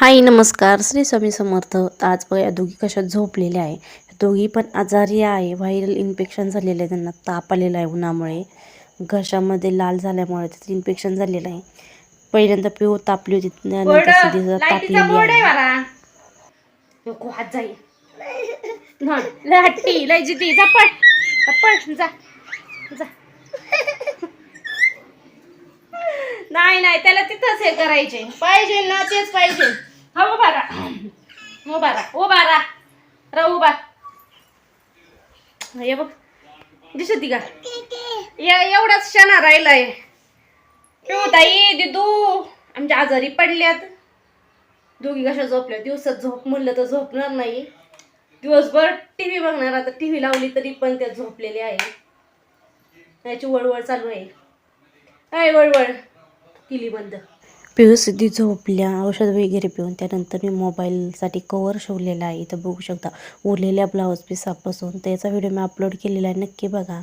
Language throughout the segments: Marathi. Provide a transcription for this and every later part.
हाय नमस्कार. श्री स्वामी समर्थ. आज बघा या दोघी कशा झोपलेल्या आहे. दोघी पण आजारी आहे. व्हायरल इन्फेक्शन झालेलं आहे. त्यांना ताप आलेला आहे उन्हामुळे. घशामध्ये लाल झाल्यामुळे त्याचं इन्फेक्शन झालेलं आहे. पहिल्यांदा पिऊ तापली होती. त्यानंतर तापलेली आहे जा. नाही नाही त्याला तिथंच हे करायचे. पाहिजे ना तेच पाहिजे. हा उभा राहा. उभा राहा उभा राहा. रा उभा. हे बघ दिसती का? या एवढाच क्षणा राहिलाय. ताई दिदू. आमच्या आजारी पडल्यात. दोघी कशा झोपल्या? दिवसात झोप म्हणलं तर झोपणार नाही. दिवसभर टी व्ही बघणार आता टी व्ही लावली तरी पण त्या झोपलेल्या आहे. त्याची वळवळ चालू आहे. काय वळवळ? केली बंद. पिऊ सिद्धी झोपल्या औषध वगैरे पिऊन त्यानंतर मी मोबाईलसाठी कवर शिवलेला आहे. इथं बघू शकता उरलेल्या ब्लाऊज पिसापासून त्याचा व्हिडिओ मी अपलोड केलेला आहे. नक्की बघा.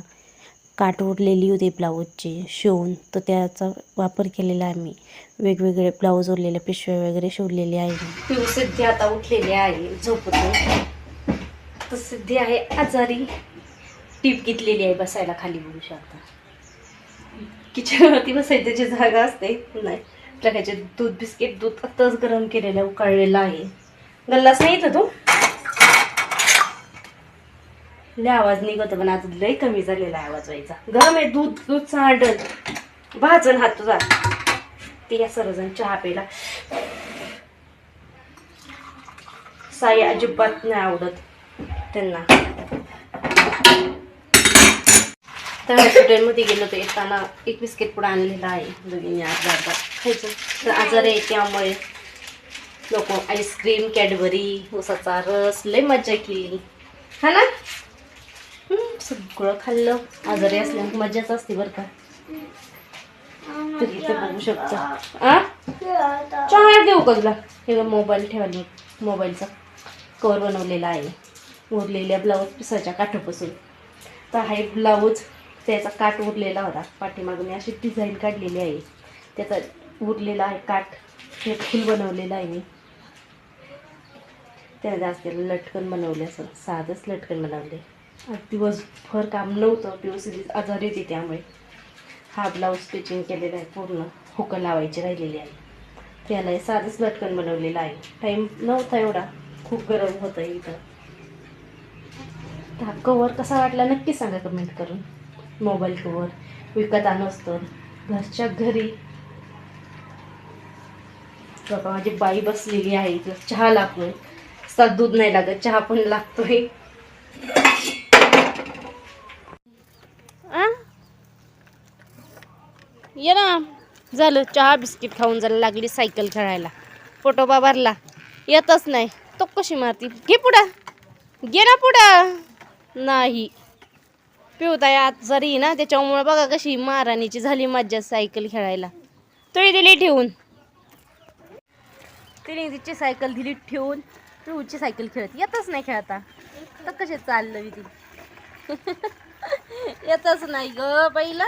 काट उरलेली होती ब्लाऊजची शिवून तर त्याचा वापर केलेला आहे मी. वेगवेगळे ब्लाऊज उरलेले पिशव्या वगैरे शिवलेले आहे मी. सिद्धी आता उठलेली आहे झोपतो. तर सिद्धी आहे आजारी. टीप घेतलेली आहे बसायला खाली बघू शकता. किचनवरती बसायची जागा असते नाही. टाकायचे दूध बिस्किट दूध आत्ताच गरम केलेलं उकळलेलं आहे. गल्लास नाही इथं तो? लय आवाज निघतो पण आज लय कमी झालेला आहे आवाज व्हायचा. गरम आहे दूध दूध सांडल. भाजन हात तुझा. ते या सर्वजण चहा प्यायला. साई अजिबात नाही आवडत त्यांना. तर हॉस्पिटलमध्ये गेलो तर येताना एक बिस्किट पुढे आणलेला आहे दोघींनी अर्धा अर्धा खायचं. तर आजार आहे त्यामुळे लोक आईस्क्रीम कॅडबरी उसाचा रस लय मजा केली. हा ना? सगळं खाल्लं आजारी असल्यामुळे मजाच असते बरं का. तर बघू शकतो. आ? चहा देऊ का तुला? हे मोबाईल ठेवायला मोबाईलचा कवर बनवलेला आहे. उरलेल्या ब्लाऊज पिसाच्या काठापासून. तर हा एक ब्लाऊज त्याचा काठ उरलेला होता. पाठीमागून मी अशी डिझाईन काढलेली आहे. त्याचा उरलेला आहे काठ. हे फुल बनवलेलं आहे मी. त्याने जास्त लटकन बनवले असं. साधंच लटकन बनवले. दिवसभर काम नव्हतं. दिवस आजारी होती त्यामुळे. हा ब्लाऊज स्टिचिंग केलेला आहे. पूर्ण हुकं लावायची राहिलेली आहे. त्याला हे साधंच लटकन बनवलेलं आहे. टाईम नव्हता एवढा. खूप गरम होतं इथं. हा कवर कसा वाटला नक्की सांगा कमेंट करून. मोबाईल कवर विकत आणस तर घरच्या घरी बघा माझी बाई बसलेली आहे इथं. चहा लागतोय. सात दूध नाही लागत चहा पण लागतोय. ये ना. झालं चहा बिस्किट खाऊन जायला लागली सायकल खेळायला. फोटोबा भरला येतच नाही. तो कशी मारती? घे पुढा. घे ना पुढा. नाही. पिवताय आत जरी ना त्याच्यामुळे बघा कशी महाराणीची झाली मज्जा सायकल खेळायला. तरी दिली ठेवून. तिने तिची सायकल दिली ठेवून. पिऊची सायकल खेळत. येतच नाही खेळता. तर कसे चाललं मी ती? येतच नाही ग पहिलं.